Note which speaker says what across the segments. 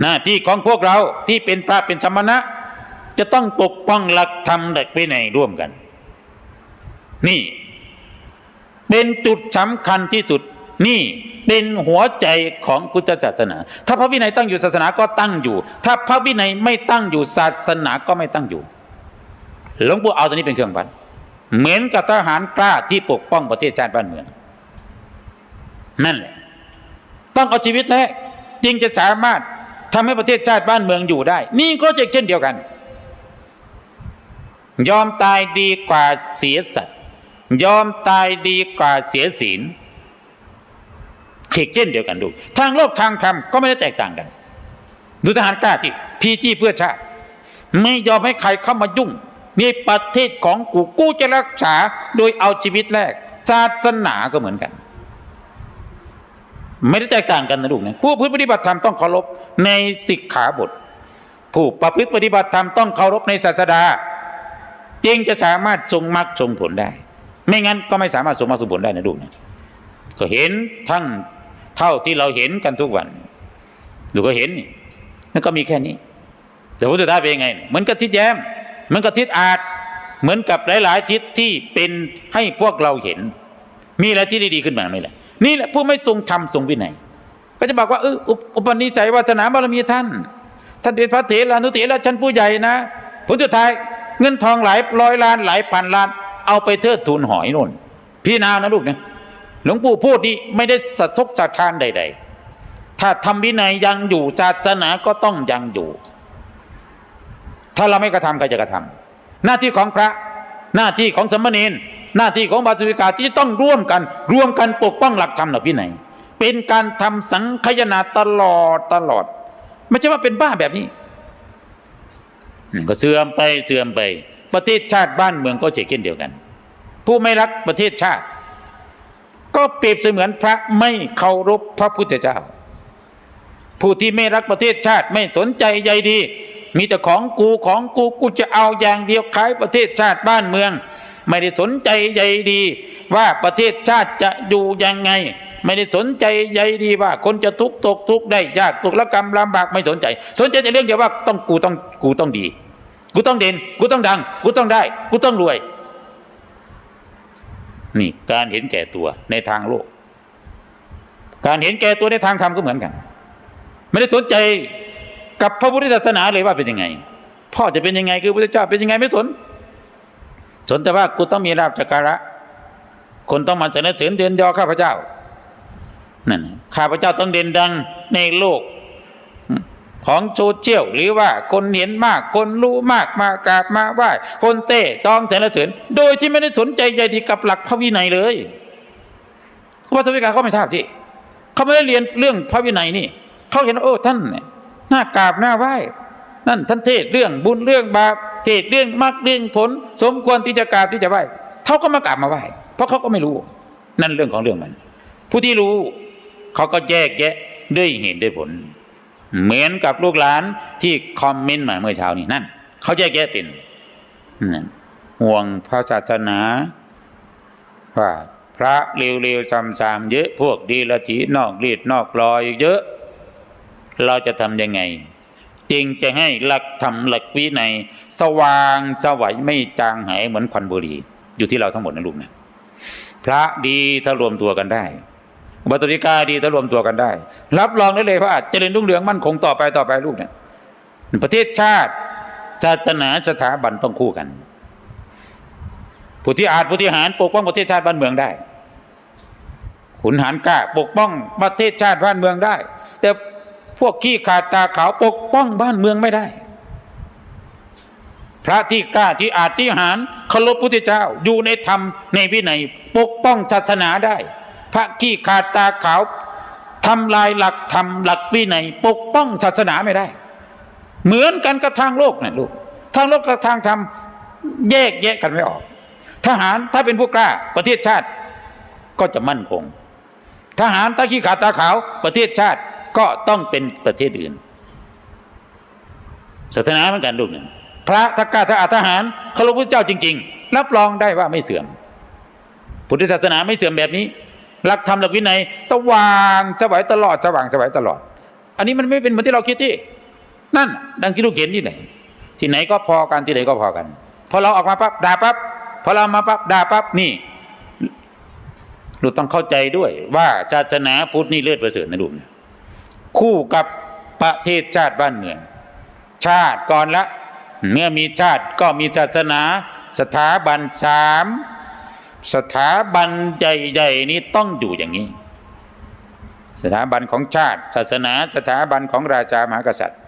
Speaker 1: หน้าที่ของพวกเราที่เป็นพระเป็นสมณะ จะต้องปกป้องหลักธรรมหลักวินัยร่วมกัน นี่ เป็นจุดสำคัญที่สุด นี่เป็นหัวใจของพุทธศาสนา ถ้าพระวินัยตั้งอยู่ศาสนาก็ตั้งอยู่ ถ้าพระวินัยไม่ตั้งอยู่ศาสนาก็ไม่ตั้งอยู่หลวงปู่เอาตัวนี้เป็นเครื่องวัดเหมือนกับทหารกล้าที่ปกป้องประเทศชาติบ้านเมือง นั่นแหละ ต้องเอาชีวิตแลกจึงจะสามารถ ทำให้ประเทศชาติบ้านเมืองอยู่ได้ นี่ก็จะเช่นเดียวกัน ยอมตายดีกว่าเสียสัตว์ ยอมตายดีกว่าเสียศีลเชกเช่นเดียวกันดู ทางโลกทางธรรมก็ไม่ได้แตกต่างกันดูทหารกล้าที่พีจี้เพื่อชาติ ไม่ยอมให้ใครเข้ามายุ่งนี่ประเทศของกูกูจะรักษาโดยเอาชีวิตแรกศาสนาก็เหมือนกัน ไม่ได้แตกต่างกันนะลูกนะผู้ปฏิบัติธรรมต้องเคารพในสิกขาบท ผู้ประพฤติปฏิบัติธรรมต้องเคารพในศาสดา จึงจะสามารถทรงมรรคทรงผลได้ ไม่งั้นก็ไม่สามารถทรงมรรคทรงผลได้นะลูกนะก็เห็นทั้งเท่าที่เราเห็นกันทุกวันดูก็เห็นนี่นั่นก็มีแค่นี้ แต่พุทธทาสเป็นยังไง เหมือนกับทิศแย้มเหมือนกับทิศอาจเหมือนกับหลาย ๆ ทิศที่เป็นให้พวกเราเห็น มีอะไรที่ดีๆขึ้นมาไหมล่ะ นี่แหละผู้ไม่ทรงธรรมทรงวินัย ก็จะบอกว่าเอออุปนิสัยวาสนาบารมีท่าน ท่านเป็นพระเถรานุเถระชั้นผู้ใหญ่นะ ผลสุดท้ายเงินทองหลายร้อยล้านหลายพันล้าน เอาไปเทิดทูนหอยนุ่น พี่นาวนะลูกนะหลวงปู่พูดนี่ไม่ได้สะทกสะทานใด ๆ ถ้าทำวินัยยังอยู่ศาสนาก็ต้องยังอยู่ ถ้าเราไม่กระทำใครจะกระทำหน้าที่ของพระหน้าที่ของสมณีน หน้าที่ของบาสวิกาที่จะต้องร่วมกันร่วมกันปกป้องหลักธรรมหลักวินัยเป็นการทำสังคายนาตลอดตลอด ไม่ใช่ว่าเป็นบ้าแบบนี้ก็เสื่อมไปเสื่อมไป ประเทศชาติบ้านเมืองก็เช่นเดียวกัน ผู้ไม่รักประเทศชาติ ก็เปรียบเสมือนพระไม่เคารพพระพุทธเจ้า ผู้ที่ไม่รักประเทศชาติไม่สนใจใยดี มีแต่ของกูของกูกูจะเอาอย่างเดียวขายประเทศชาติบ้านเมือง ไม่ได้สนใจใยดี ว่าประเทศชาติจะอยู่ยังไง ไม่ได้สนใจใยดีว่า คนจะทุกตกทุกได้ยากตกละกรรมลำบากไม่สนใจ สนใจแต่เรื่องเดียวว่าต้องกูต้องกูต้องดี กูต้องเด่น กูต้องดัง กูต้องได้ กูต้องรวย นี่การเห็นแก่ตัวในทางโลก การเห็นแก่ตัวในทางธรรมก็เหมือนกัน ไม่ได้สนใจกับพระพุทธศาสนาเลยว่าเป็นยังไง พ่อจะเป็นยังไงคือพระพุทธเจ้าเป็นยังไงไม่สน สนแต่ว่ากูต้องมีราบจักระ คนต้องมาเสนอเสริญเดือนยอข้าพเจ้านั่นน่ะข้าพเจ้าต้องเด่นดังในโลก ของโซเชียลหรือว่าคนเห็นมาก คนรู้มากมากราบมาไหว้คนเต้จองเสนอเสริญโดยที่ไม่ได้สนใจใยดีกับหลักพระวินัยเลยวัสวิกาเขาไม่ทราบที่เขาไม่ได้เรียนเรื่องพระวินัยนี่เขาเห็นโอ้ท่านเนี่ากราบหน่าไหว้นั่นท่านเทศเรื่องบุญเรื่องบาป เทศเรื่องมรรคเรื่องผล สมควรที่จะกราบที่จะไหว้เขาก็มากราบมาไหว้เพราะเขาก็ไม่รู้ นั่นเรื่องของเรื่องมัน ผู้ที่รู้เขาก็แยกแยะด้วยเหตุด้วยผล เหมือนกับลูกหลานที่คอมเมนต์มาเมื่อเช้านี้นั่นเขาแยกแยะเป็นห่วงพระศาสนาว่าพระเร็วๆซ้ำๆเยอะพวกดีละถีนอกรีดนอกรอยเยอะ เราจะทำยังไง จริงจะให้หลักธรรมหลักวินัยสว่างสวัยไม่จางหายเหมือนควันบุหรี่อยู่ที่เราทั้งหมดนะลูกนะพระดีถ้ารวมตัวกันได้บัตริกาดีถ้ารวมตัวกันได้ รับรองได้เลยว่าเจริญรุ่งเรืองมั่นคงต่อไปต่อไปลูกเนี่ยประเทศชาติศาสนาสถาบันต้องคู่กัน ผู้ที่อาจผู้ที่หารปกป้องประเทศชาติบ้านเมืองได้ ขุนหารกล้าปกป้องประเทศชาติบ้านเมืองได้ แต่ พวกขี้ขาดตาขาวปกป้องบ้านเมืองไม่ได้ พระที่กล้าที่อาจที่หารเคารพพุทธเจ้าอยู่ในธรรมในวินัยปกป้องศาสนาได้ พระขี้ขาดตาขาวทำลายหลักธรรมหลักวินัยปกป้องศาสนาไม่ได้ เหมือนกันกับทางโลกนะลูกทางโลกกับทางธรรมแยกแยะกันไม่ออก ทหารถ้าเป็นผู้กล้าประเทศชาติก็จะมั่นคง ทหารถ้าขี้ขาดตาขาวประเทศชาติ ก็ต้องเป็นประเทศอื่น ศาสนาเหมือนกันลูกหนึ่ง พระทักกาถ้าอาทหารเคารพพระเจ้าจริง ๆ รับรองได้ว่าไม่เสื่อม พุทธศาสนาไม่เสื่อมแบบนี้ หลักธรรมหลักวินัย สว่างสวัยตลอดสว่างสวัยตลอด อันนี้มันไม่เป็นเหมือนที่เราคิดที่ นั่น ดังที่ลูกเห็นที่ไหน ที่ไหนก็พอกันที่ไหนก็พอกัน พอเราออกมาปั๊บด่าปั๊บพอเรามาปั๊บด่าปั๊บนี่เราต้องเข้าใจด้วยว่าศาสนาพุทธนี่เลิศประเสริฐนะลูกนะ คู่กับประเทศชาติบ้านเมือง ชาติก่อนละเมื่อมีชาติก็มีศาสนา สถาบันสามสถาบันใหญ่ๆนี้ต้องอยู่อย่างนี้ สถาบันของชาติ ศาสนาสถาบันของราชามหากษัตริย์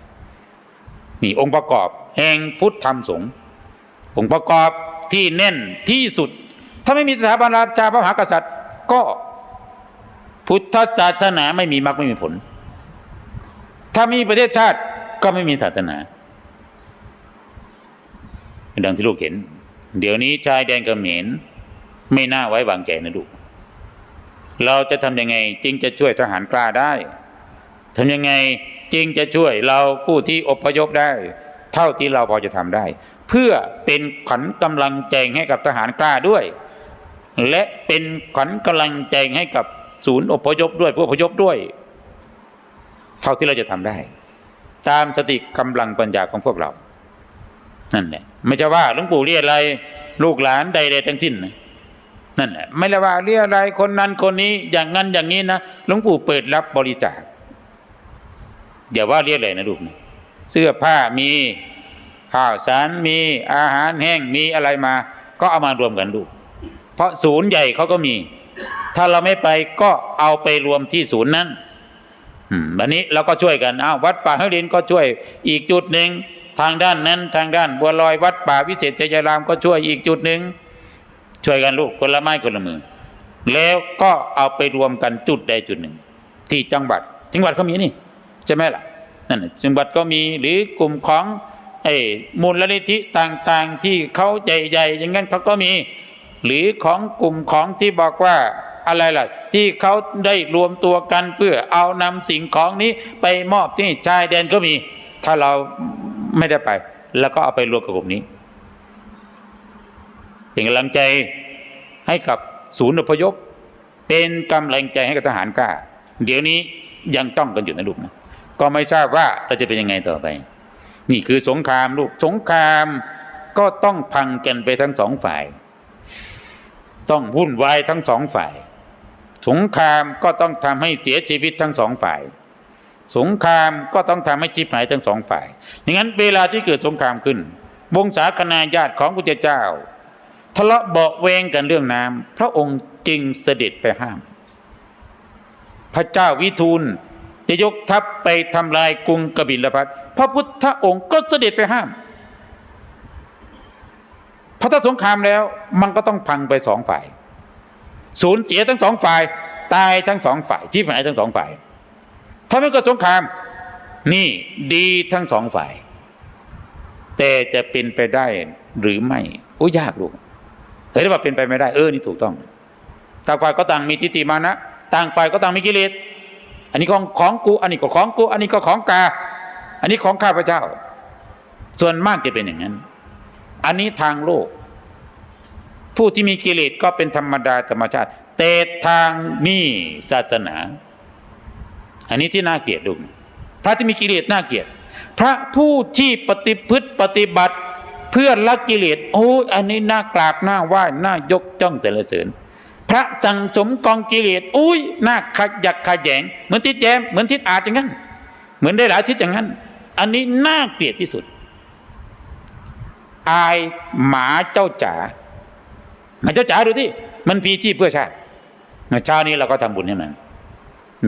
Speaker 1: นี่องค์ประกอบแห่งพุทธธรรมสงฆ์องค์ประกอบที่แน่นที่สุด ถ้าไม่มีสถาบันราชาพระมหากษัตริย์ ก็พุทธศาสนาไม่มีมรรคไม่มีผล ถ้ามีประเทศชาติก็ไม่มีศาสนาดังที่ลูกเห็น เดี๋ยวนี้ชายแดนกเขมรไม่น่าไว้วางใจนะลูก เราจะทำยังไงจึงจะช่วยทหารกล้าได้ทำยังไงจึงจะช่วยเราผู้ที่อพยพได้ เท่าที่เราพอจะทำได้ เพื่อเป็นขวัญกำลังใจให้กับทหารกล้าด้วย และเป็นขวัญกำลังใจให้กับศูนย์อพยพด้วยผู้อพยพด้วย เท่าที่เราจะทำได้ ตามสติกำลังปัญญาของพวกเรานั่นแหละไม่ใช่ว่าหลวงปู่เรียอะไร ลูกหลานใดๆทั้งสิ้นนะนั่นแหละไม่ได้ว่าเรียอะไรคนนั้นคนนี้อย่างนั้นอย่างนี้นะหลวงปู่เปิดรับบริจาคอย่าว่าเรียกเลยนะลูกนะเสื้อผ้ามีข้าวสารมีอาหารแห้งมีอะไรมา ก็เอามารวมกันลูกเพราะศูนย์ใหญ่เขาก็มี ถ้าเราไม่ไปก็เอาไปรวมที่ศูนย์นั้น วันนี้เราก็ช่วยกันอ้าววัดป่าเฮรินก็ช่วยอีกจุดหนึ่งทางด้านนั้นทางด้านบัวลอยวัดป่าวิเศษชัยรามก็ช่วยอีกจุดหนึ่งช่วยกันลูกคนละไม้คนละมือ แล้วก็เอาไปรวมกันจุดใดจุดหนึ่ง ที่จังหวัด จังหวัดเขามีนี่ใช่ไหมล่ะนั่นจังหวัดก็มีหรือกลุ่มของไอ้มูลนิธิต่างๆที่เขาใหญ่ๆอย่างนั้นเขาก็มี หรือของกลุ่มของที่บอกว่า อะไรล่ะ ที่เขาได้รวมตัวกันเพื่อเอานำสิ่งของนี้ไปมอบที่ชายแดนก็มี ถ้าเราไม่ได้ไป แล้วก็เอาไปรวมกับกลุ่มนี้เป็นกำลังใจให้กับศูนย์อพยพ เป็นกำลังใจให้กับทหารกล้า เดี๋ยวนี้ยังต้องกันอยู่นะลูกนะก็ไม่ทราบว่าเราจะเป็นยังไงต่อไป นี่คือสงครามลูกสงครามก็ต้องพังกันไปทั้งสองฝ่าย ต้องวุ่นวายทั้งสองฝ่าย สงครามก็ต้องทำให้เสียชีวิตทั้งสองฝ่าย สงครามก็ต้องทำให้จิบหายทั้งสองฝ่ายอย่างนั้นเวลาที่เกิดสงครามขึ้น วงศาคณาญาติของพระเจ้า ทะเลาะเบาะแวงกันเรื่องน้ำพระองค์จึงเสด็จไปห้าม พระเจ้าวิทูลจะยกทัพไปทำลายกรุงกบิลพัทพระพุทธองค์ก็เสด็จไปห้ามพราะถ้าสงครามแล้วมันก็ต้องพังไปสองฝ่าย สูญเสียทั้งสองฝ่าย ตายทั้งสองฝ่ายชีพหายทั้งสองฝ่าย ถ้าไม่เกิดสงคราม นี่ดีทั้งสองฝ่าย แต่จะเป็นไปได้หรือไม่โอ้ยากลูกเฮ้ยว่าเป็นไปไม่ได้เออนี่ถูกต้องต่างฝ่ายก็ต่างมีทิฏฐิมานะต่างฝ่ายก็ต่างมีกิเลสอันนี้ของของกู อันนี้ก็ของกู อันนี้ก็ของกา อันนี้ของข้าพเจ้า ส่วนมากจะเป็นอย่างนั้น อันนี้ทางโลก ผู้ที่มีกิเลสก็เป็นธรรมดาธรรมชาติแต่ทางมีศาสนา อันนี้ที่น่าเกลียดดูพระที่มีกิเลสน่าเกลียด พระผู้ที่ปฏิพฤติปฏิบัติเพื่อละกิเลสโอ้ยอันนี้น่ากราบน่าไหว้น่ายกจ้องสรรเสริญพระสั่งสมกองกิเลสอุ้ยน่าขยักขยแยง เหมือนทิศแจมเหมือนทิศอาจอย่างนั้น เหมือนได้หลายทิศอย่างนั้น อันนี้น่าเกลียดที่สุด อายหมาเจ้าจ๋า มาเจ้าจ๋าดูที่มันพีชีพเพื่อชาติเมื่อเช้านี้เราก็ทำบุญให้มัน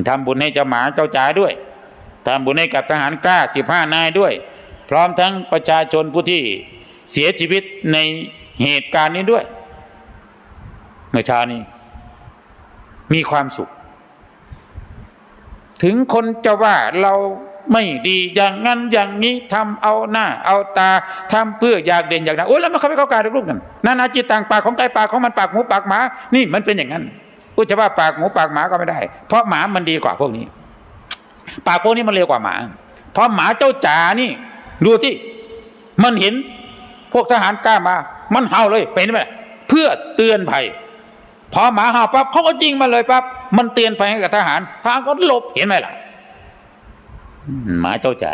Speaker 1: ทำบุญให้เจ้าหมาเจ้าจ๋าด้วยทำบุญให้กับทหารกล้าสิบห้านายด้วย พร้อมทั้งประชาชนผู้ที่เสียชีวิตในเหตุการณ์นี้ด้วย เมื่อเช้านี้มีความสุข ถึงคนจะว่าเรา ไม่ดีอย่างนั้นอย่างนี้ทำเอาหน้า เอาตาทำเพื่ออยากเด่นอยากดังโอ้ยแล้วมันเข้าไปเข้าการลูกนั่นนานาจิตต่างปากของไก่ปากของมันปากหมูปากหมา นี่มันเป็นอย่างนั้นกูจะว่าปากหมูปากหมาก็ไม่ได้ เพราะหมามันดีกว่าพวกนี้ ปากพวกนี้มันเร็วกว่าหมาเพราะหมาเจ้าจ๋านี่ดูที่มันเห็นพวกทหารกล้ามา มันเห่าเลยเป็นไหมเพื่อเตือนภัยพอหมาเห่าปั๊บเขาก็ยิงมาเลยปั๊บมันเตือนภัยให้กับทหารทหารก็หลบเห็นไหมล่ะ หมาเจ้าจ๋า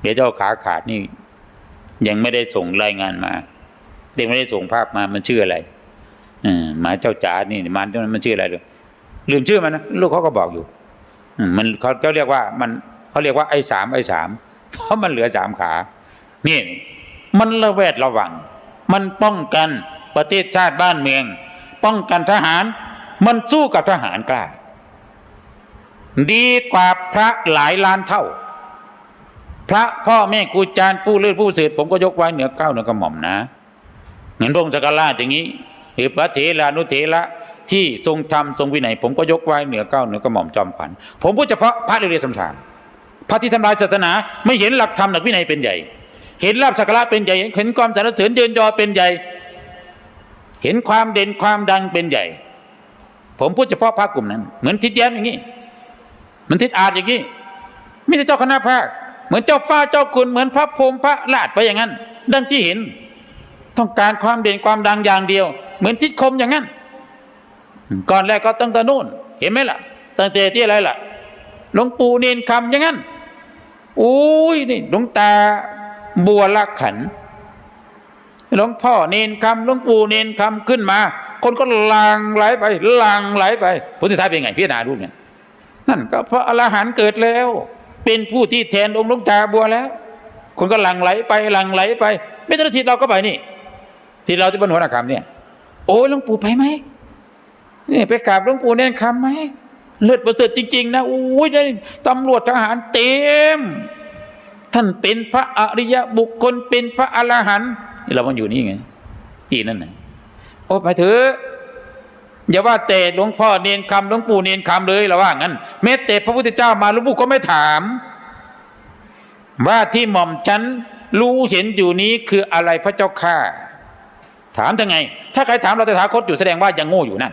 Speaker 1: เดี๋ยวเจ้าขาขาดนี่ ยังไม่ได้ส่งรายงานมาเด็กไม่ได้ส่งภาพมามันชื่ออะไรอหมาเจ้าจ๋านี่มันมันชื่ออะไรเลยลืมชื่อมันนะลูกเขาก็บอกอยู่มมันเขาเขาเรียกว่ามันเขาเรียกว่าไอ้สามไอ้สามเพราะมันเหลือสามขา นี่ มันระแวดระวัง มันป้องกันประเทศชาติบ้านเมือง ป้องกันทหาร มันสู้กับทหารกล้า ดีกว่าพระหลายล้านเท่า พระพ่อแม่ครูอาจารย์ผู้เลื่อนผู้เสดผมก็ยกไว้เหนือเก้าเหนือกระหม่อมนะเหมือนพระองค์สกราชอย่างนี้หรือพระเถรานุเถระที่ทรงธรรมทรงวินัย ผมก็ยกไว้เหนือเก้าเหนือกระหม่อมจอมขวัญผมพูดเฉพาะพระเรียนสำชานพระที่ทำลายศาสนา ไม่เห็นหลักธรรมหลักวินัยเป็นใหญ่ เห็นลาบสักการะเป็นใหญ่ เห็นความสรรเสริญเยินยอเป็นใหญ่ เห็นความเด่นความดังเป็นใหญ่ ผมพูดเฉพาะพระกลุ่มนั้น เหมือนทิศแย้มอย่างนี้ มันทิศอาจอย่างนี้ไม่ใช่เจ้าคณะภาค เหมือนเจ้าฟ้าเจ้าคุณเหมือนพระพรหมพระราชไปอย่างนั้น ดังที่เห็น ต้องการความเด่นความดังอย่างเดียว เหมือนทิศคมอย่างนั้น ก่อนแรกก็ตั้งแต่นู่น เห็นไหมล่ะ ตั้งแต่ที่อะไรล่ะหลวงปู่เนนคำอย่างนั้นอุ้ยนี่หลวงตาบัวละขันหลวงพ่อเนนคำหลวงปู่เนนคำขึ้นมา คนก็หลังไหลไปหลังไหลไปผลสุดท้ายเป็นไงพิจารณาดูเนี่ย นั่นก็เพราะอรหันต์เกิดแล้ว เป็นผู้ที่แทนองค์ลวงตาบัวแล้ว คนก็หลังไหลไปหลังไหลไป ไม่ต้องสิทธิ์เราก็ไปนี่ที่เราที่บนหัวหน้าคำเนี่ยโอ้ยหลวงปู่ไปไหมนี่ไปกราบหลวงปู่เน่นคำไหมเลือดประเสริฐจริง ๆ นะโอ้ยตำรวจทหารเต็มท่านเป็นพระอริยบุคคลเป็นพระอรหันต์เรามันอยู่นี่ไงอีนั่นนะโอ้ไปเถอะ อย่าว่าแต่หลวงพ่อเนียนคำหลวงปู่เนียนคำเลยเราว่างั้นแม้แต่พระพุทธเจ้ามาหลวงปู่ก็ไม่ถาม ว่าที่หม่อมฉันรู้เห็นอยู่นี้คืออะไรพระเจ้าข้าถามยังไง ถ้าใครถามเราแต่ถาคตอยู่แสดงว่ายังโง่อยู่นั่น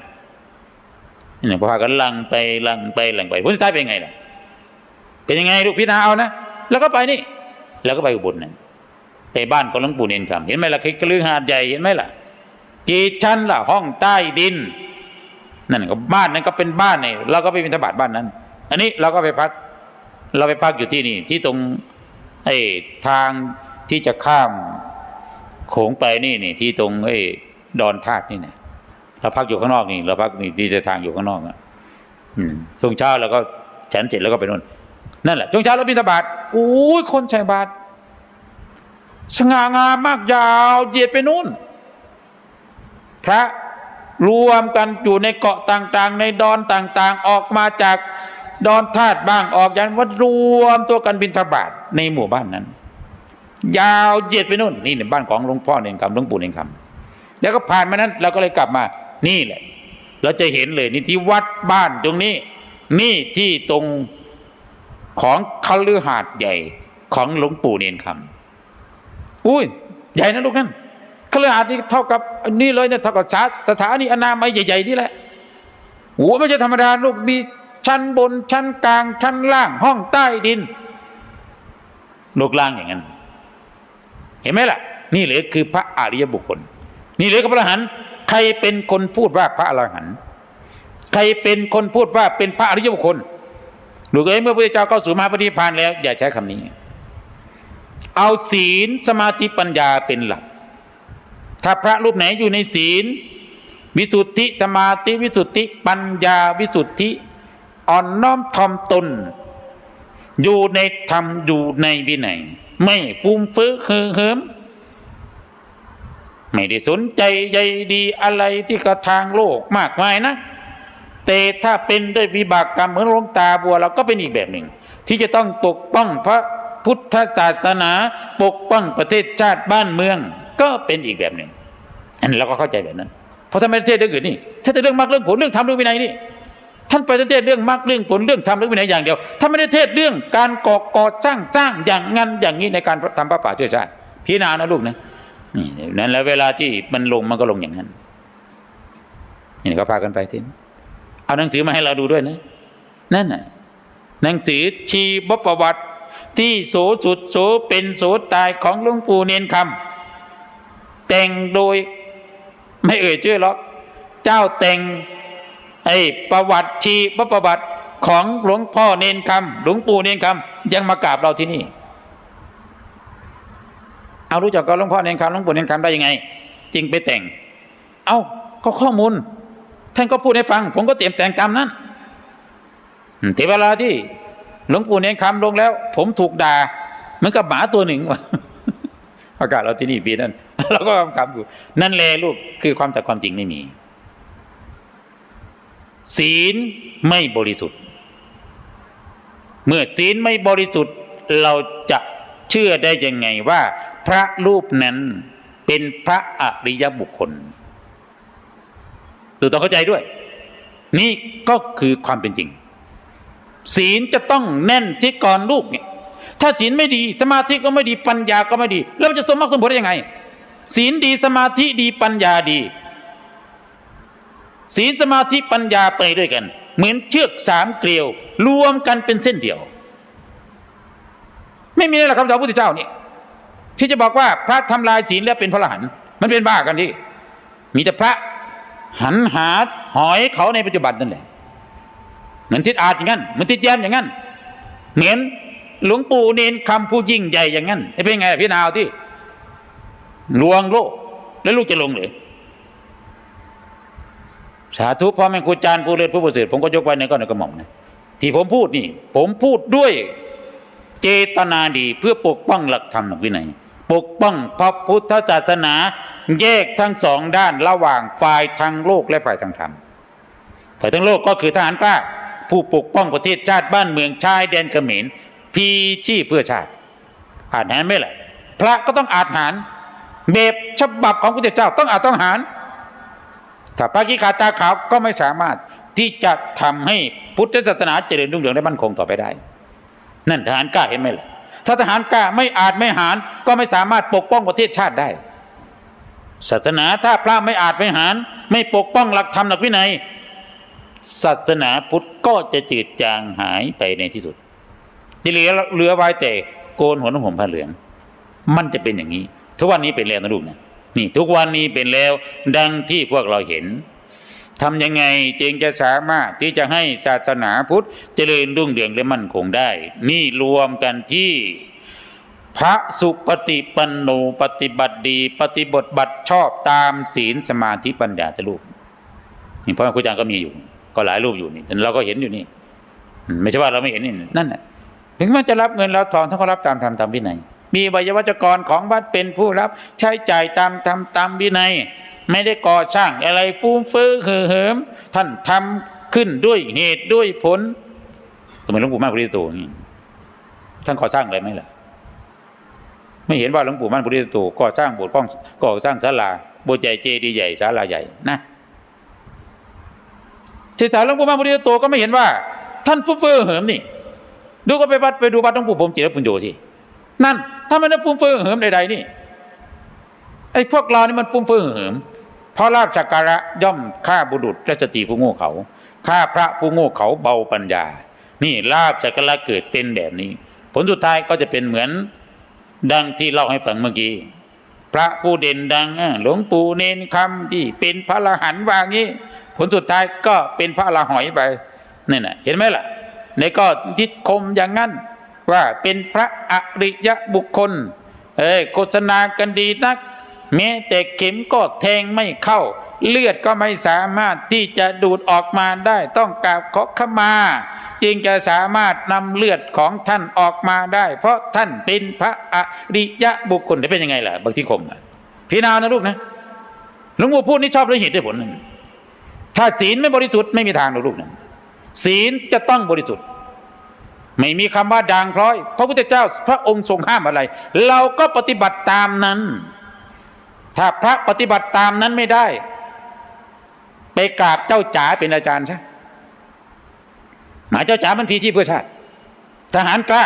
Speaker 1: นี่พอพากันลังไปลังไปลังไปผลสุดท้าเป็นไงล่ะเป็นยังไงลูกพิจารณาเอานะแล้วก็ไปนี่ แล้วก็ไปอุบลนั่นไปบ้านของหลวงปู่เนียนคำเห็นไหมล่ะคลือหาดใหญ่เห็นไหมล่ะกี่ชั้นล่ะห้องใต้ดิน นั่นก็บ้านนั้นก็เป็นบ้านนี่เราก็ไปบิณฑบาตบ้านนั้น อันนี้เราก็ไปพัก เราไปพักอยู่ที่นี่ ที่ตรงไอ้ทางที่จะข้ามโขงไปนี่นี่ ที่ตรงไอ้ดอนธาตุนี่เนะเราพักอยู่ข้างนอกนี่ เราพักนี่ที่จะทางอยู่ข้างนอกอะช่วงเช้าเราก็ฉันเสร็จแล้วก็ไปนู่นนั่นแหละช่วงเช้าเราบิณฑบาตโอ้ยคนใส่บาตรสง่างามมากยาวเหยียดไปนู่น พระ รวมกันอยู่ในเกาะต่างๆ ในดอนต่างๆ ออกมาจากดอนธาตุบ้างออกจากวัดรวมตัวกันบิณฑบาตในหมู่บ้านนั้น ยาวเหยียดไปนู่นนี่ในบ้านของหลวงพ่อเนรคำหลวงปู่เนรคำแล้วก็ผ่านมานั้นเราก็เลยกลับมา นี่แหละ เราจะเห็นเลยนี่ที่วัดบ้านตรงนี้ นี่ที่ตรงของคฤหาสน์ใหญ่ของหลวงปู่เนรคำอุ้ย ใหญ่นะลูกนั่น คฤหาสน์นี่เท่ากับนี่เลยเนี่ยเท่ากับสถานีอนามัยใหญ่ๆนี่แหละโอ้ไม่ใช่ธรรมดาลูกมีชั้นบนชั้นกลาง ชั้นล่าง ห้องใต้ดินลูกล่างอย่างนั้น เห็นไหมล่ะ นี่เลยคือพระอริยบุคคล นี่เลยกับพระอรหันต์ใครเป็นคนพูดว่าพระอรหันต์ใครเป็นคนพูดว่าเป็นพระอริยบุคคลลูกเอ้ยเมื่อพระเจ้าเข้าสู่มหาปฏิพานแล้ว อย่าใช้คำนี้ เอาศีลสมาธิปัญญาเป็นหลัก ถ้าพระรูปไหนอยู่ในศีล วิสุทธิสมาธิวิสุทธิ ปัญญาวิสุทธิ อ่อนน้อมถ่อมตน อยู่ในธรรมอยู่ในวินัยไม่ฟุ้มเฟ้อเฮือเหิมไม่ได้สนใจใยดีอะไรที่กระทางโลกมากมายนะ แต่ถ้าเป็นด้วยวิบากกรรมเหมือนลงตาบัวเราก็เป็นอีกแบบหนึ่ง ที่จะต้องปกป้องพระพุทธศาสนาปกป้องประเทศชาติบ้านเมือง ก็เป็นอีกแบบหนึ่งอันนี้เราก็เข้าใจแบบนั้น เพราะท่านไม่ได้เทศเรื่องอื่นนี่ท่านจะเรื่องมรรคเรื่องผลเรื่องธรรมเรื่องวินัยนี่ท่านไปเทศเรื่องมรรคเรื่องผลเรื่องธรรมเรื่องวินัยอย่างเดียวท่านไม่ได้เทศเรื่องการก่อก่อสร้างสร้างอย่างงั้นอย่างนี้ในการทำพระป่าช่วยชาติพิจารณานะลูกนะนี่นั้นแล้วเวลาที่มันลงมันก็ลงอย่างนั้นนี่ก็พากันไปที่เอาหนังสือมาให้เราดูด้วยนะ นั่นน่ะหนังสือชีวประวัติ ที่โสสุดโสเป็นโสตายของหลวงปู่เนนคำ แต่งโดย ไม่เอ่ยชื่อหรอก เจ้าแต่งไอ้ประวัติชีวประวัติของหลวงพ่อเนนคำหลวงปู่เนนคำยังมากราบเราที่นี่ เอารู้จักกับหลวงพ่อเนนคำหลวงปู่เนนคำได้ยังไงจริงไปแต่ง เอาก็ข้อมูล ท่านก็พูดให้ฟัง ผมก็เตรียมแต่งตามนั้นอืมแต่เวลาที่หลวงปู่เนนคำลงแล้ว ผมถูกด่าเหมือนกับหมาตัวหนึ่งวะ ประกาศเราที่นี่ปีนั้นเราก็คำอยู่ นั่นแหละลูกคือความแต่ความจริงไม่มี ศีลไม่บริสุทธิ์ เมื่อศีลไม่บริสุทธิ์ เราจะเชื่อได้ยังไงว่า พระรูปนั้นเป็นพระอริยบุคคลดูต้องเข้าใจด้วย นี่ก็คือความเป็นจริง ศีลจะต้องแน่นที่ก่อนลูกเนี่ย ถ้าศีลไม่ดีสมาธิก็ไม่ดีปัญญาก็ไม่ดี แล้วมันจะสมมรรคสมผลได้ยังไง ศีลดีสมาธิดีปัญญาดี ศีลสมาธิปัญญาไปด้วยกัน เหมือนเชือกสามเกลียว รวมกันเป็นเส้นเดียว ไม่มีในหลักคำสอนพระพุทธเจ้านี่ที่จะบอกว่าพระทำลายศีลแล้วเป็นพระอรหันต์มันเป็นบ้ากันที่มีแต่พระหันหาหอยเขาในปัจจุบันนั่นแหละเหมือนทิศอาจอย่างนั้นเหมือนทิศแย้มอย่างนั้นเหมือน หลวงปู่เนนคำผู้ยิ่งใหญ่อย่างนั้นเป็นไงพี่นาวที่ลวงโลก แล้วลูกจะลงหรือสาธุพ่อแม่ครูอาจารย์ผู้เลิศผู้ประเสริฐผมก็ยกไว้ในก้อนในกระหม่อมนะที่ผมพูดนี่ ผมพูดด้วยเจตนาดีเพื่อปกป้องหลักธรรมหลักวินัยปกป้องพระพุทธศาสนา แยกทั้งสองด้านระหว่างฝ่ายทางโลกและฝ่ายทางธรรมฝ่ายทางโลกก็คือทหารกล้าผู้ปกป้องประเทศชาติบ้านเมืองชายแดนเขมร พีชีพเพื่อชาติอาจหารไม่แหละ พระก็ต้องอาจหารแบบฉบับของพระพุทธเจ้าต้องอาจต้องหารถ้าพระกิขาตาขาวก็ไม่สามารถที่จะทำให้พุทธศาสนาเจริญรุ่งเรืองและมั่นคงต่อไปได้ นั่นทหารกล้าเห็นไหมล่ะถ้าทหารกล้าไม่อาจไม่หารก็ไม่สามารถปกป้องประเทศชาติได้ ศาสนาถ้าพระไม่อาจไม่หาร ไม่ปกป้องหลักธรรมหลักวินัยศาสนาพุทธก็จะจืดจางหายไปในที่สุด จะเหลือเหลือไว้แต่โกนหัวนห่มผ้าเหลือง มันจะเป็นอย่างนี้ ทุกวันนี้เป็นแล้วนะลูกนะนี่ทุกวันนี้เป็นแล้วดังที่พวกเราเห็นทำยังไงจึงจะสามารถที่จะให้ศาสนาพุทธเจริญรุ่งเรืองและมั่นคงได้ นี่รวมกันที่พระสุปฏิปันโนปฏิบัติดี ปฏิบทบัติชอบตามศีลสมาธิปัญญาจะลูกนี่พ่อครูอาจารย์ก็มีอยู่ ก็หลายรูปอยู่นี่เราก็เห็นอยู่นี่ ไม่ใช่ว่าเราไม่เห็นนี่นั่นแหละ ถึงมันจะรับเงินรับทองท่านก็รับตามธรรมตามวินัย มีวิยวัจกรของวัดเป็นผู้รับใช้จ่ายตามธรรมตามวินัย ไม่ได้ก่อสร้างอะไรฟุ้งเฟ้อเห่อเหิม ท่านทำขึ้นด้วยเหตุด้วยผลสมัยหลวงปู่มากพุทธโตนี่ท่านก่อสร้างอะไรไหมล่ะไม่เห็นว่าหลวงปู่มั่นพุทธโตก่อสร้างโบสถ์ก้องก่อสร้างศาลาโบสถ์ใหญ่เจดีย์ใหญ่ศาลาใหญ่นะศึกษาหลวงปู่มั่นพุทธโตก็ไม่เห็นว่า ท่านฟุ้งเฟ้อเหิมนี่ ดูก็ไปวัดไปดูวัดหลวงปู่ผมจิรปุญโญที่นั่น ถ้ามันฟุ้งเฟ้อเหิมใดๆนี่ไอ้พวกเรานี่มันฟุ้งเฟ้อเหิมเพราะลาบสักการะย่อมฆ่าบุรุษและสตรีผู้โง่เขาฆ่าพระผู้โง่เขาเบาปัญญา นี่ลาบสักการะเกิดเป็นแบบนี้ ผลสุดท้ายก็จะเป็นเหมือนดังที่เล่าให้ฟังเมื่อกี้พระผู้เด่นดังหลวงปู่เนนคำที่เป็นพระอรหันว่างี้ ผลสุดท้ายก็เป็นพระอรหอยไปนี่นะเห็นไหมล่ะ ในก็ทิศคมอย่างนั้นว่าเป็นพระอริยบุคคล เอ้ยโฆษณากันดีนักแม้แต่เข็มก็แทงไม่เข้า เลือดก็ไม่สามารถที่จะดูดออกมาได้ต้องกราบขอขมา จึงจะสามารถนำเลือดของท่านออกมาได้ เพราะท่านเป็นพระอริยบุคคลจะเป็นยังไงล่ะบางทีคมนะพี่นาวนะลูกนะหลวงปู่พูดนี่ชอบด้วยเหตุด้วยผล ถ้าศีลไม่บริสุทธิ์ไม่มีทางหรอกลูกนะ ศีลจะต้องบริสุทธิ์ ไม่มีคำว่าด่างพร้อย พระพุทธเจ้าพระองค์ทรงห้ามอะไร เราก็ปฏิบัติตามนั้น ถ้าพระปฏิบัติตามนั้นไม่ได้ ไปกราบเจ้าจ๋าเป็นอาจารย์ใช่หมายเจ้าจ๋ามันพีชีพเพื่อชาติ ทหารกล้า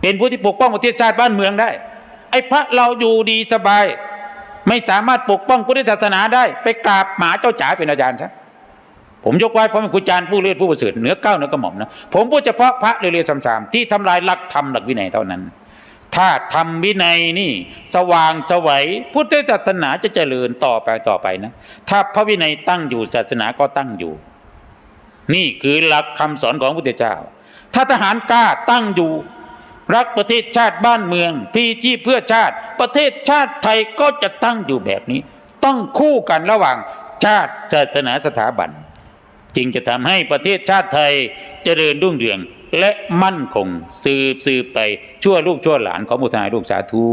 Speaker 1: เป็นผู้ที่ปกป้องประเทศชาติบ้านเมืองได้ ไอ้พระเราอยู่ดีสบาย ไม่สามารถปกป้องพุทธศาสนาได้ ไปกราบหมาเจ้าจ๋าเป็นอาจารย์ใช่ ผมยกไว้เพราะเป็นครูอาจารย์ผู้เลือดผู้ประเสริฐเหนือเก้าเหนือกระหม่อมนะผมพูดเฉพาะพระเรียวๆซ้ำๆที่ทำลายหลักธรรมหลักวินัยเท่านั้น ถ้าทำวินัยนี่ สว่างสวัยพุทธศาสนาจะเจริญต่อไปต่อไปนะ ถ้าพระวินัยตั้งอยู่ศาสนาก็ตั้งอยู่ นี่คือหลักคำสอนของพระพุทธเจ้า ถ้าทหารกล้าตั้งอยู่ รักประเทศชาติบ้านเมืองพลีชีพเพื่อชาติ ประเทศชาติไทยก็จะตั้งอยู่แบบนี้ ต้องคู่กันระหว่างชาติศาสนาสถาบัน จึงจะทำให้ประเทศชาติไทยเจริญรุ่งเรือง และมั่นคงสืบสืบไปชั่วลูกชั่วหลานของมุทายลูกสาธุ